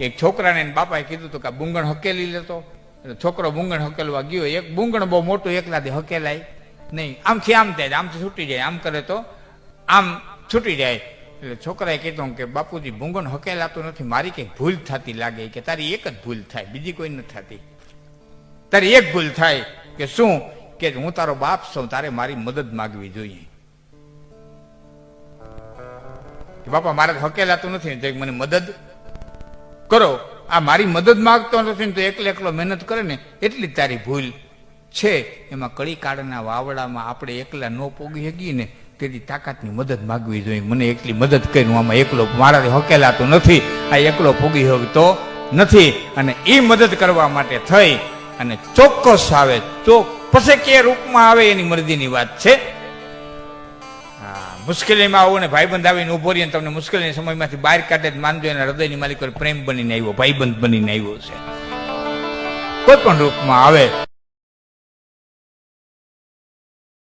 કે એક છોકરાને એને બાપાએ કીધું હતું કે બુંગણ હકેલી લેતો. છોકરો બુંગણ હકેલવા ગયો. એક બુંગણ બહુ મોટું, એકલાથી હકેલાય નહીં. આમથી આમ થાય, આમથી છૂટી જાય, આમ કરે તો આમ છૂટી જાય. એટલે છોકરાએ કીધું કે બાપુજી ભૂંગણ હકેલાતું નથી. મારી કંઈક ભૂલ થતી લાગે કે તારી એક જ ભૂલ થાય, બીજી કોઈ નથી થતી. તારી એક ભૂલ થાય કે શું? કે હું તારો બાપ છું, તારે મારી મદદ માગવી જોઈએ. બાપા, મારે હકેલાતું નથી. મને મદદ કરો. આ મારી મદદ માગતો નથી ને તો એકલો એકલો મહેનત કરે ને, એટલી તારી ભૂલ છે. એમાં કળી કાળના વાવડામાં આપણે એકલા ન પોગી શકીએ ને, તેની તાકાતની મદદ માગવી જોઈએ. મને એકલી મદદ કરી આમાં એકલો મારાથી હકેલાતો નથી. આ એકલો પોગી શકતો નથી અને એ મદદ કરવા માટે થઈ અને ચોક્કસ આવે, ચોક પછી કે રૂપમાં આવે એની મરજીની વાત છે. મુશ્કેલીમાં આવો ને ભાઈબંધ આવીને ઊભો રહીને તમને મુશ્કેલીના સમયમાંથી બહાર કાઢે માનજો એના હૃદયની માલિક પ્રેમ બનીને આવ્યો, ભાઈબંધ બનીને આવ્યો છે. કોઈ પણ રૂપમાં આવે